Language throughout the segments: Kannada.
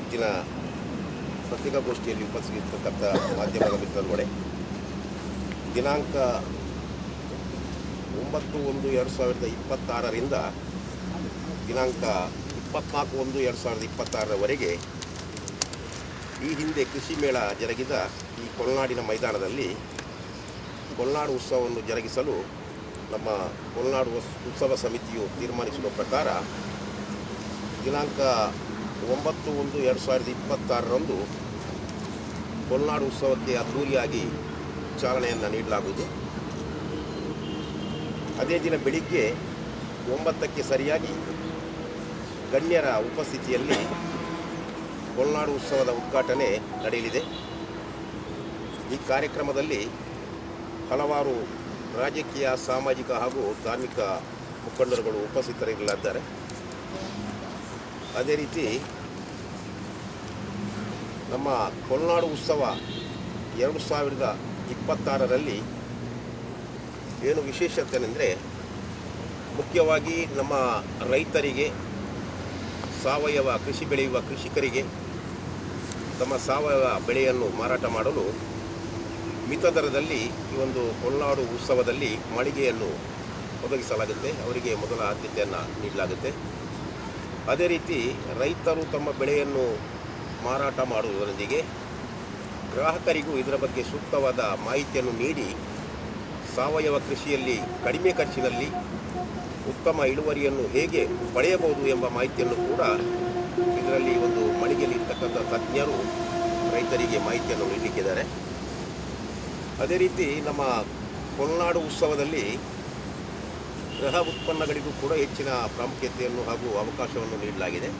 ಇವತ್ತಿನ ಪತ್ರಿಕಾಗೋಷ್ಠಿಯಲ್ಲಿ ಉಪಸ್ಥಿತಕ್ಕಂಥ ಮಾಧ್ಯಮದ ಮಿತ್ರರುಗಳೇ, ದಿನಾಂಕ ಒಂಬತ್ತು ಒಂದು ಎರಡು ಸಾವಿರದ ಇಪ್ಪತ್ತಾರರಿಂದ ದಿನಾಂಕ ಇಪ್ಪತ್ನಾಲ್ಕು ಒಂದು ಎರಡು ಸಾವಿರದ ಇಪ್ಪತ್ತಾರರವರೆಗೆ ಈ ಹಿಂದೆ ಕೃಷಿ ಮೇಳ ಜರುಗಿದ ಈ ಕೊಲ್ನಾಡಿನ ಮೈದಾನದಲ್ಲಿ ಕೊಲ್ನಾಡು ಉತ್ಸವವನ್ನು ಜರುಗಿಸಲು ನಮ್ಮ ಕೊಲ್ನಾಡು ಉತ್ಸವ ಸಮಿತಿಯು ತೀರ್ಮಾನಿಸಿರುವ ಪ್ರಕಾರ ದಿನಾಂಕ ಒಂಬತ್ತು ಒಂದು ಎರಡು ಸಾವಿರದ ಇಪ್ಪತ್ತಾರರಂದು ಕೊಲ್ನಾಡು ಉತ್ಸವಕ್ಕೆ ಅದ್ಧೂರಿಯಾಗಿ ಚಾಲನೆಯನ್ನು ನೀಡಲಾಗುವುದು. ಅದೇ ದಿನ ಬೆಳಿಗ್ಗೆ ಒಂಬತ್ತಕ್ಕೆ ಸರಿಯಾಗಿ ಗಣ್ಯರ ಉಪಸ್ಥಿತಿಯಲ್ಲಿ ಕೊಲ್ನಾಡು ಉತ್ಸವದ ಉದ್ಘಾಟನೆ ನಡೆಯಲಿದೆ. ಈ ಕಾರ್ಯಕ್ರಮದಲ್ಲಿ ಹಲವಾರು ರಾಜಕೀಯ, ಸಾಮಾಜಿಕ ಹಾಗೂ ಧಾರ್ಮಿಕ ಮುಖಂಡರುಗಳು ಉಪಸ್ಥಿತರಿರಲಿದ್ದಾರೆ. ಅದೇ ರೀತಿ ನಮ್ಮ ಕೊಲ್ನಾಡು ಉತ್ಸವ ಎರಡು ಸಾವಿರದ ಇಪ್ಪತ್ತಾರರಲ್ಲಿ ಏನು ವಿಶೇಷತೆ ಅಂದರೆ ಮುಖ್ಯವಾಗಿ ನಮ್ಮ ರೈತರಿಗೆ, ಸಾವಯವ ಕೃಷಿ ಬೆಳೆಯುವ ಕೃಷಿಕರಿಗೆ, ತಮ್ಮ ಸಾವಯವ ಬೆಳೆಯನ್ನು ಮಾರಾಟ ಮಾಡಲು ಮಿತ ದರದಲ್ಲಿ ಈ ಒಂದು ಕೊಲ್ನಾಡು ಉತ್ಸವದಲ್ಲಿ ಮಳಿಗೆಯನ್ನು ಒದಗಿಸಲಾಗುತ್ತೆ. ಅವರಿಗೆ ಮೊದಲ ಆದ್ಯತೆಯನ್ನು ನೀಡಲಾಗುತ್ತೆ. ಅದೇ ರೀತಿ ರೈತರು ತಮ್ಮ ಬೆಳೆಯನ್ನು ಮಾರಾಟ ಮಾಡುವುದರೊಂದಿಗೆ ಗ್ರಾಹಕರಿಗೂ ಇದರ ಬಗ್ಗೆ ಸೂಕ್ತವಾದ ಮಾಹಿತಿಯನ್ನು ನೀಡಿ ಸಾವಯವ ಕೃಷಿಯಲ್ಲಿ ಕಡಿಮೆ ಖರ್ಚಿನಲ್ಲಿ ಉತ್ತಮ ಇಳುವರಿಯನ್ನು ಹೇಗೆ ಪಡೆಯಬಹುದು ಎಂಬ ಮಾಹಿತಿಯನ್ನು ಕೂಡ ಇದರಲ್ಲಿ ಒಂದು ಮಳಿಗೆಯಲ್ಲಿ ಇರ್ತಕ್ಕಂಥ ತಜ್ಞರು ರೈತರಿಗೆ ಮಾಹಿತಿಯನ್ನು ನೀಡಲಿಕ್ಕಿದ್ದಾರೆ ಅದೇ ರೀತಿ ನಮ್ಮ ಕೊಲ್ನಾಡು ಉತ್ಸವದಲ್ಲಿ ಗೃಹ ಉತ್ಪನ್ನಗಳಿಗೂ ಕೂಡ ಹೆಚ್ಚಿನ ಪ್ರಾಮುಖ್ಯತೆಯನ್ನು ಹಾಗೂ ಅವಕಾಶವನ್ನು ನೀಡಲಾಗಿದೆ.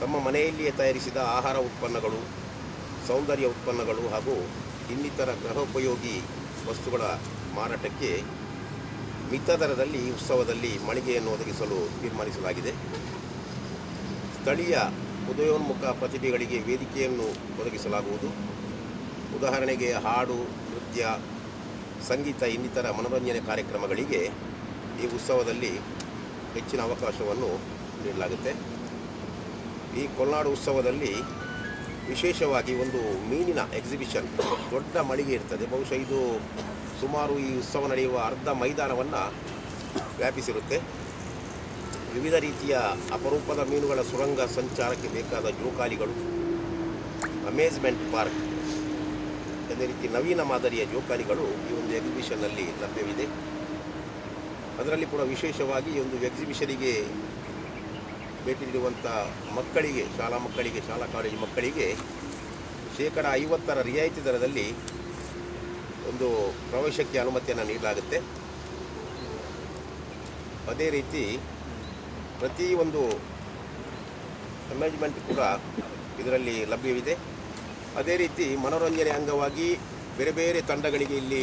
ತಮ್ಮ ಮನೆಯಲ್ಲಿಯೇ ತಯಾರಿಸಿದ ಆಹಾರ ಉತ್ಪನ್ನಗಳು, ಸೌಂದರ್ಯ ಉತ್ಪನ್ನಗಳು ಹಾಗೂ ಇನ್ನಿತರ ಗೃಹೋಪಯೋಗಿ ವಸ್ತುಗಳ ಮಾರಾಟಕ್ಕೆ ಮಿತ ದರದಲ್ಲಿ ಈ ಉತ್ಸವದಲ್ಲಿ ಮಳಿಗೆಯನ್ನು ಒದಗಿಸಲು ತೀರ್ಮಾನಿಸಲಾಗಿದೆ. ಸ್ಥಳೀಯ ಉದಯೋನ್ಮುಖ ಪ್ರತಿಭೆಗಳಿಗೆ ವೇದಿಕೆಯನ್ನು ಒದಗಿಸಲಾಗುವುದು. ಉದಾಹರಣೆಗೆ ಹಾಡು, ನೃತ್ಯ, ಸಂಗೀತ, ಇನ್ನಿತರ ಮನೋರಂಜನೆ ಕಾರ್ಯಕ್ರಮಗಳಿಗೆ ಈ ಉತ್ಸವದಲ್ಲಿ ಹೆಚ್ಚಿನ ಅವಕಾಶವನ್ನು ನೀಡಲಾಗುತ್ತೆ. ಈ ಕೊಲ್ನಾಡು ಉತ್ಸವದಲ್ಲಿ ವಿಶೇಷವಾಗಿ ಒಂದು ಮೀನಿನ ಎಕ್ಸಿಬಿಷನ್ ದೊಡ್ಡ ಮಳಿಗೆ ಇರ್ತದೆ. ಬಹುಶಃ ಇದು ಸುಮಾರು ಈ ಉತ್ಸವ ನಡೆಯುವ ಅರ್ಧ ಮೈದಾನವನ್ನು ವ್ಯಾಪಿಸಿರುತ್ತೆ. ವಿವಿಧ ರೀತಿಯ ಅಪರೂಪದ ಮೀನುಗಳ ಸುರಂಗ ಸಂಚಾರಕ್ಕೆ ಬೇಕಾದ ಜೋಕಾಲಿಗಳು ಅಮೇಜ್ಮೆಂಟ್ ಪಾರ್ಕ್ ಅದೇ ರೀತಿ ನವೀನ ಮಾದರಿಯ ಜೋಕಾಲಿಗಳು ಈ ಒಂದು ಎಕ್ಸಿಬಿಷನ್ನಲ್ಲಿ ಲಭ್ಯವಿದೆ. ಅದರಲ್ಲಿ ಕೂಡ ವಿಶೇಷವಾಗಿ ಈ ಒಂದು ಎಕ್ಸಿಬಿಷನಿಗೆ ಭೇಟಿ ನೀಡುವಂಥ ಮಕ್ಕಳಿಗೆ, ಶಾಲಾ ಮಕ್ಕಳಿಗೆ, ಶಾಲಾ ಕಾಲೇಜು ಮಕ್ಕಳಿಗೆ ಶೇಕಡ ಐವತ್ತರ ರಿಯಾಯಿತಿ ದರದಲ್ಲಿ ಒಂದು ಪ್ರವೇಶಕ್ಕೆ ಅನುಮತಿಯನ್ನು ನೀಡಲಾಗುತ್ತೆ. ಅದೇ ರೀತಿ ಪ್ರತಿ ಒಂದು ಅಮೇಜ್ಮೆಂಟ್ ಕೂಡ ಇದರಲ್ಲಿ ಲಭ್ಯವಿದೆ. ಅದೇ ರೀತಿ ಮನೋರಂಜನೆ ಅಂಗವಾಗಿ ಬೇರೆ ಬೇರೆ ತಂಡಗಳಿಗೆ ಇಲ್ಲಿ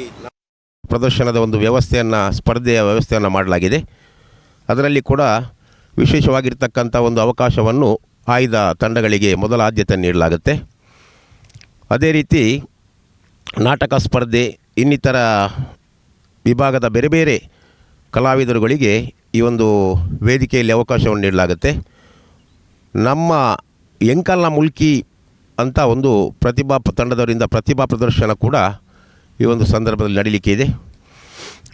ಪ್ರದರ್ಶನದ ಒಂದು ವ್ಯವಸ್ಥೆಯನ್ನು, ಸ್ಪರ್ಧೆಯ ವ್ಯವಸ್ಥೆಯನ್ನು ಮಾಡಲಾಗಿದೆ. ಅದರಲ್ಲಿ ಕೂಡ ವಿಶೇಷವಾಗಿರ್ತಕ್ಕಂಥ ಒಂದು ಅವಕಾಶವನ್ನು ಆಯ್ದ ತಂಡಗಳಿಗೆ ಮೊದಲ ಆದ್ಯತೆ ನೀಡಲಾಗುತ್ತೆ. ಅದೇ ರೀತಿ ನಾಟಕ ಸ್ಪರ್ಧೆ, ಇನ್ನಿತರ ವಿಭಾಗದ ಬೇರೆ ಬೇರೆ ಕಲಾವಿದರುಗಳಿಗೆ ಈ ಒಂದು ವೇದಿಕೆಯಲ್ಲಿ ಅವಕಾಶವನ್ನು ನೀಡಲಾಗುತ್ತೆ. ನಮ್ಮ ಎಂಕಲ್ನ ಮುಲ್ಕಿ ಅಂತ ಒಂದು ಪ್ರತಿಭಾ ತಂಡದವರಿಂದ ಪ್ರತಿಭಾ ಪ್ರದರ್ಶನ ಕೂಡ ಈ ಒಂದು ಸಂದರ್ಭದಲ್ಲಿ ನಡೀಲಿಕ್ಕೆ ಇದೆ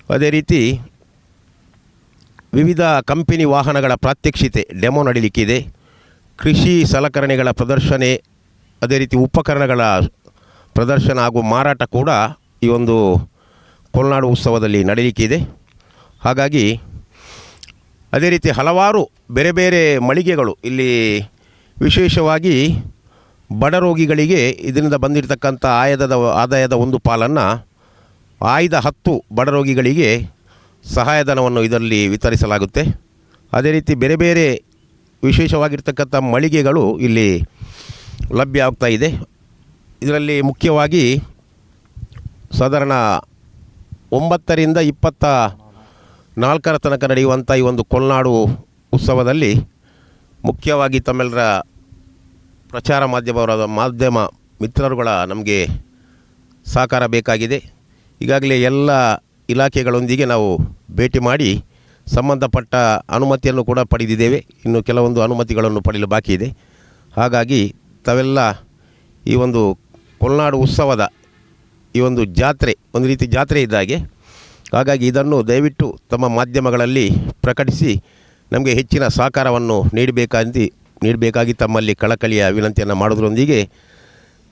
ಅದೇ ರೀತಿ ವಿವಿಧ ಕಂಪನಿ ವಾಹನಗಳ ಪ್ರಾತ್ಯಕ್ಷಿತೆ, ಡೆಮೋ ನಡೀಲಿಕ್ಕಿದೆ. ಕೃಷಿ ಸಲಕರಣೆಗಳ ಪ್ರದರ್ಶನೆ, ಅದೇ ರೀತಿ ಉಪಕರಣಗಳ ಪ್ರದರ್ಶನ ಹಾಗೂ ಮಾರಾಟ ಕೂಡ ಈ ಒಂದು ಕೊಲ್ನಾಡು ಉತ್ಸವದಲ್ಲಿ ನಡೀಲಿಕ್ಕಿದೆ. ಹಾಗಾಗಿ ಅದೇ ರೀತಿ ಹಲವಾರು ಬೇರೆ ಬೇರೆ ಮಳಿಗೆಗಳು ಇಲ್ಲಿ ವಿಶೇಷವಾಗಿ ಬಡ ರೋಗಿಗಳಿಗೆ ಇದರಿಂದ ಬಂದಿರತಕ್ಕಂಥ ಆಯದ ಆದಾಯದ ಒಂದು ಪಾಲನ್ನು ಆಯ್ದ ಹತ್ತು ಬಡ ರೋಗಿಗಳಿಗೆ ಸಹಾಯಧನವನ್ನು ಇದರಲ್ಲಿ ವಿತರಿಸಲಾಗುತ್ತೆ. ಅದೇ ರೀತಿ ಬೇರೆ ಬೇರೆ ವಿಶೇಷವಾಗಿರ್ತಕ್ಕಂಥ ಮಳಿಗೆಗಳು ಇಲ್ಲಿ ಲಭ್ಯ ಆಗ್ತಾ ಇದೆ. ಇದರಲ್ಲಿ ಮುಖ್ಯವಾಗಿ ಸಾಧಾರಣ ಒಂಬತ್ತರಿಂದ ಇಪ್ಪತ್ತ ನಾಲ್ಕರ ತನಕ ನಡೆಯುವಂಥ ಈ ಒಂದು ಕೊಲ್ನಾಡು ಉತ್ಸವದಲ್ಲಿ ಮುಖ್ಯವಾಗಿ ತಮ್ಮೆಲ್ಲರ ಪ್ರಚಾರ ಮಾಧ್ಯಮವರ ಮಾಧ್ಯಮ ಮಿತ್ರರುಗಳ ನಮಗೆ ಸಹಕಾರ ಬೇಕಾಗಿದೆ. ಈಗಾಗಲೇ ಎಲ್ಲ ಇಲಾಖೆಗಳೊಂದಿಗೆ ನಾವು ಭೇಟಿ ಮಾಡಿ ಸಂಬಂಧಪಟ್ಟ ಅನುಮತಿಯನ್ನು ಕೂಡ ಪಡೆದಿದ್ದೇವೆ. ಇನ್ನು ಕೆಲವೊಂದು ಅನುಮತಿಗಳನ್ನು ಪಡೆಯಲು ಬಾಕಿ ಇದೆ. ಹಾಗಾಗಿ ತಾವೆಲ್ಲ ಈ ಒಂದು ಕೊಲ್ನಾಡು ಉತ್ಸವದ ಈ ಒಂದು ಜಾತ್ರೆ, ಒಂದು ರೀತಿ ಜಾತ್ರೆ ಇದ್ದಾಗೆ ಹಾಗಾಗಿ ಇದನ್ನು ದಯವಿಟ್ಟು ತಮ್ಮ ಮಾಧ್ಯಮಗಳಲ್ಲಿ ಪ್ರಕಟಿಸಿ ನಮಗೆ ಹೆಚ್ಚಿನ ಸಹಕಾರವನ್ನು ನೀಡಬೇಕಾಗಿ ನೀಡಬೇಕಾಗಿ ತಮ್ಮಲ್ಲಿ ಕಳಕಳಿಯ ವಿನಂತಿಯನ್ನು ಮಾಡೋದ್ರೊಂದಿಗೆ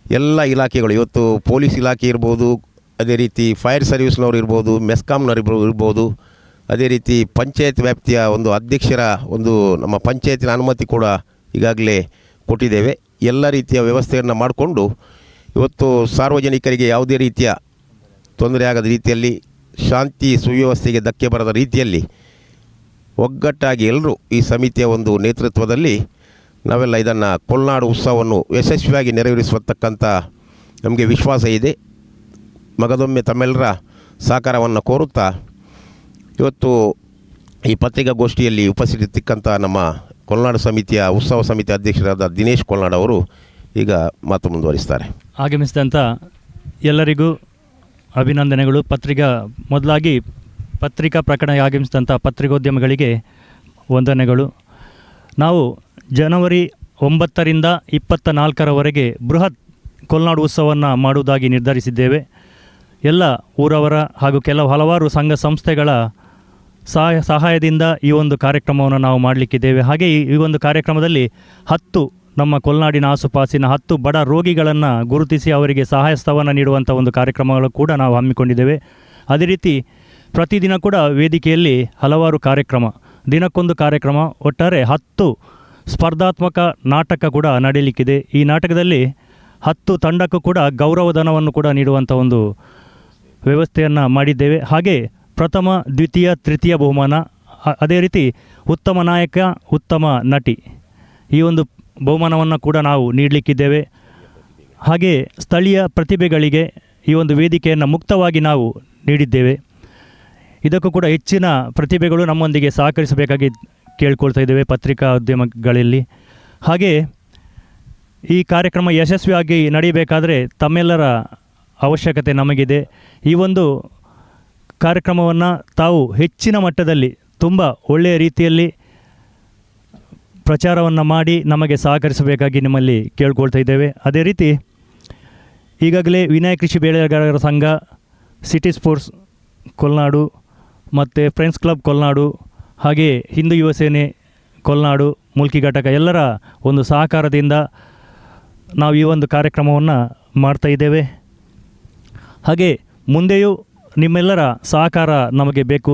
ಎಲ್ಲ ಇಲಾಖೆಗಳು, ಇವತ್ತು ಪೊಲೀಸ್ ಇಲಾಖೆ ಇರ್ಬೋದು ಅದೇ ರೀತಿ ಫೈರ್ ಸರ್ವಿಸ್ನವ್ರು ಇರ್ಬೋದು ಮೆಸ್ಕಾಮ್ನವ್ರು ಇರ್ಬೋ- ಇರ್ಬೋದು, ಅದೇ ರೀತಿ ಪಂಚಾಯತ್ ವ್ಯಾಪ್ತಿಯ ಒಂದು ಅಧ್ಯಕ್ಷರ ಒಂದು ನಮ್ಮ ಪಂಚಾಯತಿನ ಅನುಮತಿ ಕೂಡ ಈಗಾಗಲೇ ಕೊಟ್ಟಿದ್ದೇವೆ. ಎಲ್ಲ ರೀತಿಯ ವ್ಯವಸ್ಥೆಯನ್ನು ಮಾಡಿಕೊಂಡು ಇವತ್ತು ಸಾರ್ವಜನಿಕರಿಗೆ ಯಾವುದೇ ರೀತಿಯ ತೊಂದರೆ ಆಗದ ರೀತಿಯಲ್ಲಿ, ಶಾಂತಿ ಸುವ್ಯವಸ್ಥೆಗೆ ಧಕ್ಕೆ ಬರದ ರೀತಿಯಲ್ಲಿ ಒಗ್ಗಟ್ಟಾಗಿ ಎಲ್ಲರೂ ಈ ಸಮಿತಿಯ ಒಂದು ನೇತೃತ್ವದಲ್ಲಿ ನಾವೆಲ್ಲ ಇದನ್ನು ಕೊಲ್ನಾಡು ಉತ್ಸವವನ್ನು ಯಶಸ್ವಿಯಾಗಿ ನೆರವೇರಿಸತಕ್ಕಂಥ ನಮಗೆ ವಿಶ್ವಾಸ ಇದೆ. ಮಗದೊಮ್ಮೆ ತಮ್ಮೆಲ್ಲರ ಸಹಕಾರವನ್ನು ಕೋರುತ್ತಾ ಇವತ್ತು ಈ ಪತ್ರಿಕಾಗೋಷ್ಠಿಯಲ್ಲಿ ಉಪಸ್ಥಿತಿರ್ತಕ್ಕಂಥ ನಮ್ಮ ಕೊಲ್ನಾಡು ಸಮಿತಿಯ, ಉತ್ಸವ ಸಮಿತಿ ಅಧ್ಯಕ್ಷರಾದ ದಿನೇಶ್ ಕೊಲ್ನಾಡ್ ಅವರು ಈಗ ಮಾತು ಮುಂದುವರಿಸ್ತಾರೆ. ಆಗಮಿಸಿದಂಥ ಎಲ್ಲರಿಗೂ ಅಭಿನಂದನೆಗಳು. ಪತ್ರಿಕಾ ಮೊದಲಾಗಿ ಪತ್ರಿಕಾ ಪ್ರಕಟಣೆಗೆ ಆಗಮಿಸಿದಂಥ ಪತ್ರಿಕೋದ್ಯಮಗಳಿಗೆ ವಂದನೆಗಳು. ನಾವು ಜನವರಿ ಒಂಬತ್ತರಿಂದ ಇಪ್ಪತ್ತ ನಾಲ್ಕರವರೆಗೆ ಬೃಹತ್ ಕೊಲ್ನಾಡು ಉತ್ಸವವನ್ನು ಮಾಡುವುದಾಗಿ ನಿರ್ಧರಿಸಿದ್ದೇವೆ. ಎಲ್ಲ ಊರವರ ಹಾಗೂ ಕೆಲವು ಹಲವಾರು ಸಂಘ ಸಂಸ್ಥೆಗಳ ಸಹಾಯ, ಸಹಾಯದಿಂದ ಈ ಒಂದು ಕಾರ್ಯಕ್ರಮವನ್ನು ನಾವು ಮಾಡಲಿಕ್ಕಿದ್ದೇವೆ. ಹಾಗೆ ಈ- ಒಂದು ಕಾರ್ಯಕ್ರಮದಲ್ಲಿ ಹತ್ತು ನಮ್ಮ ಕೊಲ್ನಾಡಿನ ಆಸುಪಾಸಿನ ಹತ್ತು ಬಡ ರೋಗಿಗಳನ್ನು ಗುರುತಿಸಿ ಅವರಿಗೆ ಸಹಾಯಸ್ತವನ್ನು ನೀಡುವಂಥ ಒಂದು ಕಾರ್ಯಕ್ರಮಗಳು ಕೂಡ ನಾವು ಹಮ್ಮಿಕೊಂಡಿದ್ದೇವೆ. ಅದೇ ರೀತಿ ಪ್ರತಿದಿನ ಕೂಡ ವೇದಿಕೆಯಲ್ಲಿ ಹಲವಾರು ಕಾರ್ಯಕ್ರಮ, ದಿನಕ್ಕೊಂದು ಕಾರ್ಯಕ್ರಮ, ಒಟ್ಟಾರೆ ಹತ್ತು ಸ್ಪರ್ಧಾತ್ಮಕ ನಾಟಕ ಕೂಡ ನಡೆಯಲಿಕ್ಕಿದೆ ಈ ನಾಟಕದಲ್ಲಿ ಹತ್ತು ತಂಡಕ್ಕೂ ಕೂಡ ಗೌರವಧನವನ್ನು ಕೂಡ ನೀಡುವಂಥ ಒಂದು ವ್ಯವಸ್ಥೆಯನ್ನು ಮಾಡಿದ್ದೇವೆ. ಹಾಗೆ ಪ್ರಥಮ, ದ್ವಿತೀಯ, ತೃತೀಯ ಬಹುಮಾನ ಅದೇ ರೀತಿ ಉತ್ತಮ ನಾಯಕ, ಉತ್ತಮ ನಟಿ ಈ ಒಂದು ಬಹುಮಾನವನ್ನು ಕೂಡ ನಾವು ನೀಡಲಿಕ್ಕಿದ್ದೇವೆ. ಹಾಗೆ ಸ್ಥಳೀಯ ಪ್ರತಿಭೆಗಳಿಗೆ ಈ ಒಂದು ವೇದಿಕೆಯನ್ನು ಮುಕ್ತವಾಗಿ ನಾವು ನೀಡಿದ್ದೇವೆ. ಇದಕ್ಕೂ ಕೂಡ ಹೆಚ್ಚಿನ ಪ್ರತಿಭೆಗಳು ನಮ್ಮೊಂದಿಗೆ ಸಹಕರಿಸಬೇಕಾಗಿ ಕೇಳ್ಕೊಳ್ತಾ ಇದ್ದೇವೆ ಪತ್ರಿಕಾ ಉದ್ಯಮಗಳಲ್ಲಿ. ಹಾಗೆ ಈ ಕಾರ್ಯಕ್ರಮ ಯಶಸ್ವಿಯಾಗಿ ನಡೆಯಬೇಕಾದರೆ ತಮ್ಮೆಲ್ಲರ ಅವಶ್ಯಕತೆ ನಮಗಿದೆ. ಈ ಒಂದು ಕಾರ್ಯಕ್ರಮವನ್ನು ತಾವು ಹೆಚ್ಚಿನ ಮಟ್ಟದಲ್ಲಿ, ತುಂಬ ಒಳ್ಳೆಯ ರೀತಿಯಲ್ಲಿ ಪ್ರಚಾರವನ್ನು ಮಾಡಿ ನಮಗೆ ಸಹಕರಿಸಬೇಕಾಗಿ ನಿಮ್ಮಲ್ಲಿ ಕೇಳ್ಕೊಳ್ತಾ ಇದ್ದೇವೆ. ಅದೇ ರೀತಿ ಈಗಾಗಲೇ ವಿನಯ ಕೃಷಿ ಬೆಳೆಗಾರರ ಸಂಘ, ಸಿಟಿ ಸ್ಪೋರ್ಟ್ಸ್ ಕೊಲ್ನಾಡು, ಮತ್ತು ಫ್ರೆಂಡ್ಸ್ ಕ್ಲಬ್ ಕೊಲ್ನಾಡು, ಹಾಗೆ ಹಿಂದೂ ಯುವ ಸೇನೆ ಕೊಲ್ನಾಡು, ಮುಲ್ಕಿ ಘಟಕ ಎಲ್ಲರ ಒಂದು ಸಹಕಾರದಿಂದ ನಾವು ಈ ಒಂದು ಕಾರ್ಯಕ್ರಮವನ್ನು ಮಾಡ್ತಾ ಇದ್ದೇವೆ. ಹಾಗೆ ಮುಂದೆಯೂ ನಿಮ್ಮೆಲ್ಲರ ಸಹಕಾರ ನಮಗೆ ಬೇಕು.